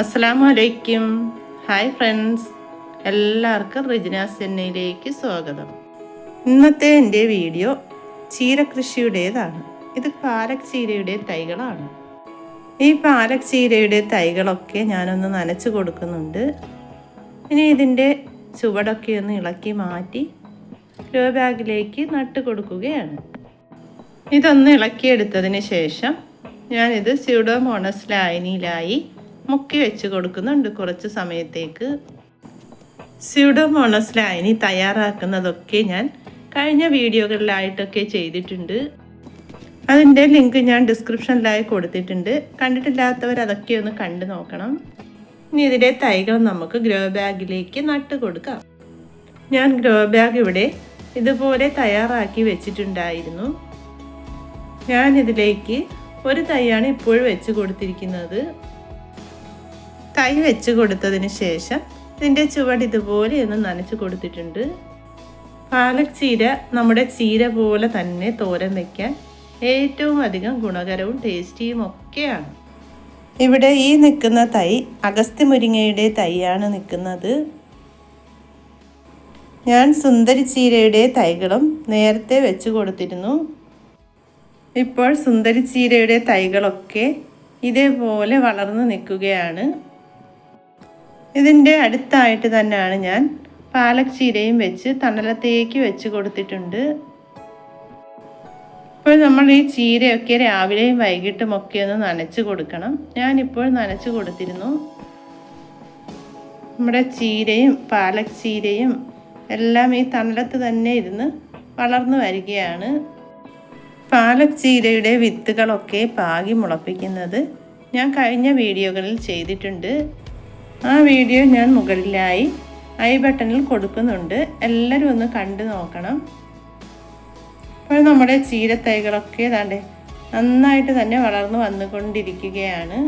അസ്സാം hi friends. എല്ലാവർക്കും റിജന സെന്നയിലേക്ക് സ്വാഗതം. ഇന്നത്തെ എന്റെ വീഡിയോ ചീരകൃഷിയുടേതാണ്. ഇത് പാലക് ചീരയുടെ തൈകളാണ്. ഈ പാലക് ചീരയുടെ തൈകളൊക്കെ ഞാനൊന്ന് നനച്ചു കൊടുക്കുന്നുണ്ട്. ഇനി ഇതിന്റെ ചുവടൊക്കെ ഒന്ന് ഇളക്കി മാറ്റി ഗ്രോ ബാഗിലേക്ക് നട്ട് കൊടുക്കുകയാണ്. ഇതൊന്ന് ഇളക്കിയെടുത്തതിന് ശേഷം ഞാനിത് സ്യൂഡോമോണസ് ലായനിയിലായി മുക്കി വെച്ച് കൊടുക്കുന്നുണ്ട് കുറച്ച് സമയത്തേക്ക്. സ്യൂഡോമോണസ് ലായനി തയ്യാറാക്കുന്നതൊക്കെ ഞാൻ കഴിഞ്ഞ വീഡിയോകളിലായിട്ടൊക്കെ ചെയ്തിട്ടുണ്ട്. അതിന്റെ ലിങ്ക് ഞാൻ ഡിസ്ക്രിപ്ഷനിലായി കൊടുത്തിട്ടുണ്ട്. കണ്ടിട്ടില്ലാത്തവർ അതൊക്കെ ഒന്ന് കണ്ടു നോക്കണം. ഇനി ഇതിന്റെ തൈകൾ നമുക്ക് ഗ്രോ ബാഗിലേക്ക് നട്ട് കൊടുക്കാം. ഞാൻ ഗ്രോ ബാഗ് ഇവിടെ ഇതുപോലെ തയ്യാറാക്കി വെച്ചിട്ടുണ്ടായിരുന്നു. ഞാൻ ഇതിലേക്ക് ഒരു തൈയാണ് ഇപ്പോൾ വെച്ച് കൊടുത്തിരിക്കുന്നത്. തൈ വെച്ച് കൊടുത്തതിന് ശേഷം ഇതിന്റെ ചുവട് ഇതുപോലെ ഒന്ന് നനച്ച് കൊടുത്തിട്ടുണ്ട്. പാലക് ചീര നമ്മുടെ ചീര പോലെ തന്നെ തോരൻ വയ്ക്കാൻ ഏറ്റവും അധികം ഗുണകരവും ടേസ്റ്റിയും ഒക്കെയാണ്. ഇവിടെ ഈ നിൽക്കുന്ന തൈ അഗസ്ത്യ മുരിങ്ങയുടെ തൈയാണ് നിൽക്കുന്നത്. ഞാൻ സുന്ദരി ചീരയുടെ തൈകളും നേരത്തെ വെച്ച് കൊടുത്തിരുന്നു. ഇപ്പോൾ സുന്ദരി ചീരയുടെ തൈകളൊക്കെ ഇതേപോലെ വളർന്നു നിൽക്കുകയാണ്. ഇതിന്റെ അടുത്തായിട്ട് തന്നെയാണ് ഞാൻ പാലക് ചീരയും വെച്ച് തണലത്തേക്ക് വെച്ച് കൊടുത്തിട്ടുണ്ട്. ഇപ്പോൾ നമ്മൾ ഈ ചീരയൊക്കെ രാവിലെയും വൈകിട്ടും ഒക്കെ ഒന്ന് നനച്ച് കൊടുക്കണം. ഞാനിപ്പോൾ നനച്ച് കൊടുത്തിരുന്നു. നമ്മുടെ ചീരയും പാലക് ചീരയും എല്ലാം ഈ തണലത്ത് തന്നെ ഇരുന്ന് വളർന്നു വരികയാണ്. പാലക് ചീരയുടെ വിത്തുകളൊക്കെ പാകി മുളപ്പിക്കുന്നത് ഞാൻ കഴിഞ്ഞ വീഡിയോകളിൽ ചെയ്തിട്ടുണ്ട്. ആ വീഡിയോ ഞാൻ മുകളിലായി ഐ ബട്ടണിൽ കൊടുക്കുന്നുണ്ട്. എല്ലാവരും ഒന്ന് കണ്ടു നോക്കണം. അപ്പോൾ നമ്മുടെ ചീരത്തൈകളൊക്കെ താണ്ടെ നന്നായിട്ട് തന്നെ വളർന്നു വന്നുകൊണ്ടിരിക്കുകയാണ്.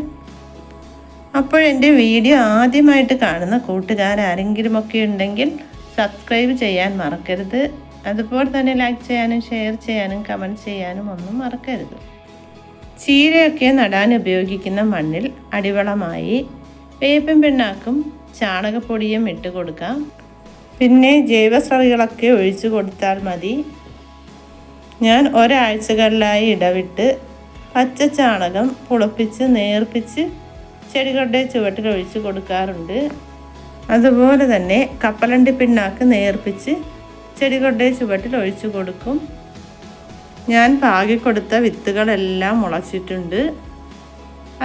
അപ്പോൾ എന്റെ വീഡിയോ ആദ്യമായിട്ട് കാണുന്ന കൂട്ടുകാർ ആരെങ്കിലുമൊക്കെ ഉണ്ടെങ്കിൽ സബ്സ്ക്രൈബ് ചെയ്യാൻ മറക്കരുത്. അതുപോലെ തന്നെ ലൈക്ക് ചെയ്യാനും ഷെയർ ചെയ്യാനും കമന്റ് ചെയ്യാനും ഒന്നും മറക്കരുത്. ചീരയൊക്കെ നടാൻ ഉപയോഗിക്കുന്ന മണ്ണിൽ അടിവളമായി വേപ്പൻ പിണ്ണാക്കും ചാണകപ്പൊടിയും ഇട്ട് കൊടുക്കാം. പിന്നെ ജൈവസ്രവികളൊക്കെ ഒഴിച്ചു കൊടുത്താൽ മതി. ഞാൻ ഒരാഴ്ചകളിലായി ഇടവിട്ട് പച്ച ചാണകം പുളപ്പിച്ച് നേർപ്പിച്ച് ചെടികളുടെ ചുവട്ടിൽ ഒഴിച്ചു കൊടുക്കാറുണ്ട്. അതുപോലെ തന്നെ കപ്പലണ്ടി പിണ്ണാക്ക് നേർപ്പിച്ച് ചെടികളുടെ ചുവട്ടിൽ ഒഴിച്ചു കൊടുക്കും. ഞാൻ പാകി കൊടുത്ത വിത്തുകളെല്ലാം മുളച്ചിട്ടുണ്ട്.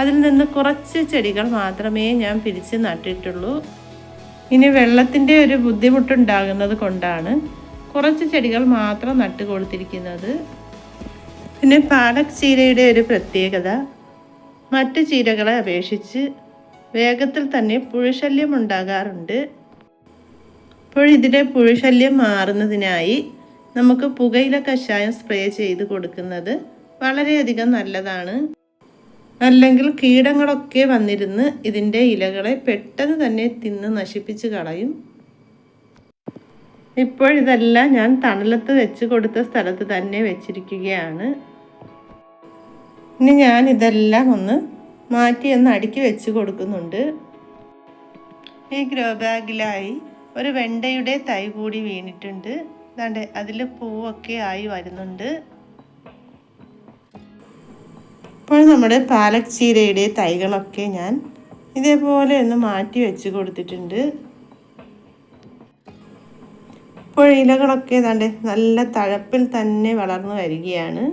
അതിൽ നിന്ന് കുറച്ച് ചെടികൾ മാത്രമേ ഞാൻ പിരിച്ച് നട്ടിട്ടുള്ളൂ. ഇനി വെള്ളത്തിന്റെ ഒരു ബുദ്ധിമുട്ടുണ്ടാകുന്നത് കൊണ്ടാണ് കുറച്ച് ചെടികൾ മാത്രം നട്ട് കൊടുത്തിരിക്കുന്നത്. പിന്നെ പാലക് ചീരയുടെ ഒരു പ്രത്യേകത മറ്റ് ചീരകളെ അപേക്ഷിച്ച് വേഗത്തിൽ തന്നെ പുഴുശല്യം ഉണ്ടാകാറുണ്ട്. അപ്പോൾ ഇതിന്റെ പുഴുശല്യം മാറുന്നതിനായി നമുക്ക് പുകയില കഷായം സ്പ്രേ ചെയ്ത് കൊടുക്കുന്നത് വളരെയധികം നല്ലതാണ്. അല്ലെങ്കിൽ കീടങ്ങളൊക്കെ വന്നിരുന്ന് ഇതിന്റെ ഇലകളെ പെട്ടെന്ന് തന്നെ തിന്ന് നശിപ്പിച്ച് കളയും. ഇപ്പോഴിതെല്ലാം ഞാൻ തണലത്ത് വെച്ച് കൊടുത്ത സ്ഥലത്ത് തന്നെ വെച്ചിരിക്കുകയാണ്. ഇനി ഞാൻ ഇതെല്ലാം ഒന്ന് മാറ്റി ഒന്ന് അടുക്കി വെച്ച് കൊടുക്കുന്നുണ്ട്. ഈ ഗ്രോ ബാഗിലായി ഒരു വെണ്ടയുടെ തൈ കൂടി വീണിട്ടുണ്ട്. അതാണ്ട് അതിൽ പൂവൊക്കെ ആയി വരുന്നുണ്ട്. ഇപ്പോൾ നമ്മുടെ പാലക് ചീരയുടെ തൈകളൊക്കെ ഞാൻ ഇതേപോലെ ഒന്ന് മാറ്റി വെച്ച് കൊടുത്തിട്ടുണ്ട്. ഇപ്പോൾ ഇലകളൊക്കെ ഏതാണ്ട് നല്ല തഴപ്പിൽ തന്നെ വളർന്നു വരികയാണ്.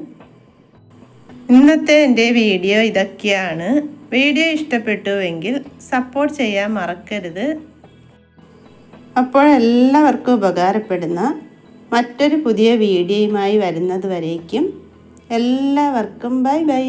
ഇന്നത്തെ എന്റെ വീഡിയോ ഇതൊക്കെയാണ്. വീഡിയോ ഇഷ്ടപ്പെട്ടുവെങ്കിൽ സപ്പോർട്ട് ചെയ്യാൻ മറക്കരുത്. അപ്പോൾ എല്ലാവർക്കും ഉപകാരപ്പെടുന്ന മറ്റൊരു പുതിയ വീഡിയോയുമായി വരുന്നത് വരേക്കും. എല്ലാവർക്കും ബൈ ബൈ.